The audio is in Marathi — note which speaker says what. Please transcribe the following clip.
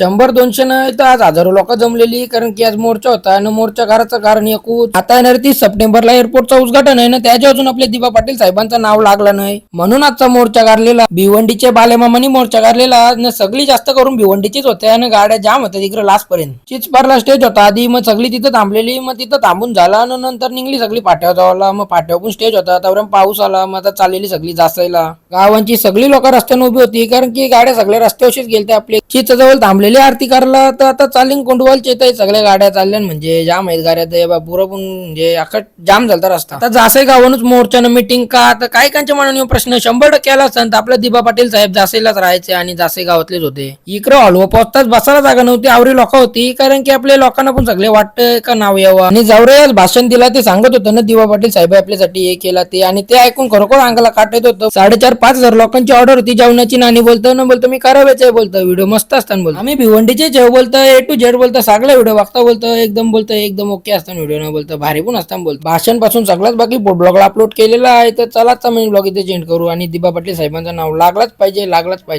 Speaker 1: शंभर दोनशे नाही तर आज हजारो लोक जमलेली कारण की आज मोर्चा होता आणि मोर्चा करायचं कारण एकूच. आता येणार तीस सप्टेंबरला एअरपोर्टचं उद्घाटन आहे ना त्याच्या अजून आपल्या दिबा पाटील साहेबांचं नाव लागलं नाही. म्हणून आजचा मोर्चा काढलेला भिवंडीचे बालेमामानी मोर्चा काढलेला न सगळी जास्त करून भिवंडीचीच होते आणि गाड्या जाम होत्या तिकडे लास्ट पर्यंत चिचपारला स्टेज होता आधी मग सगळी तिथं थांबलेली मग तिथं थांबून झाला आणि नंतर निघली सगळी पाट्यावर जावाला. मग पाट्यावर पण स्टेज होता त्यावर पाऊस आला मग आता चाललेली सगळी जासायला. गावांची सगळी लोक रस्त्याने उभी होती कारण की गाड्या सगळ्या रस्त्यावरशीच गेलते आपले. चिच जवळ पहिले आरती करायला तर आता चालिंग कोंडवालचे येत सगळ्या गाड्या चालल्या म्हणजे जाम आहेत गाड्या. ते पुरं पण म्हणजे अख्खा जाम झालता रस्ता. आता जासे गावानच मोर्चानं मिटिंग का? आता काय कांच्या मनाने प्रश्न? शंभर टक्के आला तर आपला दिबा पाटील साहेब जासेलाच राहायचे आणि जासे गावातलेच होते. इकडे हॉलवर पोहोचताच बसायला जागा नव्हती. आवरी लोक होती. कारण की आपल्या लोकांना पण सगळे वाटतं का नाव यावं? आणि जावरे आज भाषण दिला ते सांगत होतं ना दिबा पाटील साहेब आपल्यासाठी हे केला ते. आणि ते ऐकून खरोखर अंगाला काट येत होतं. साडेचार पाच हजार लोकांची ऑर्डर होती. जेवणाची नाणी बोलतो ना बोलतो मी करावेच आहे बोलतो. व्हिडिओ मस्त असताना बोलतो. आम्ही भिवंडीचे जेव बोलतो ए टू झेड बोलतं सगळं व्हिडिओ बघता बोलतो एकदम बोलतो एकदम ओके असताना व्हिडिओ न बोलतो भारी पण असताना बोलतं. भाषणपासून सगळ्याच बाकी ब्लॉगला अपलोड केलेला आहे तर चला मी ब्लॉग इथे चेंज करू. आणि दिबा पाटील साहेबांचं नाव लागलाच पाहिजे लागलाच पाहिजे.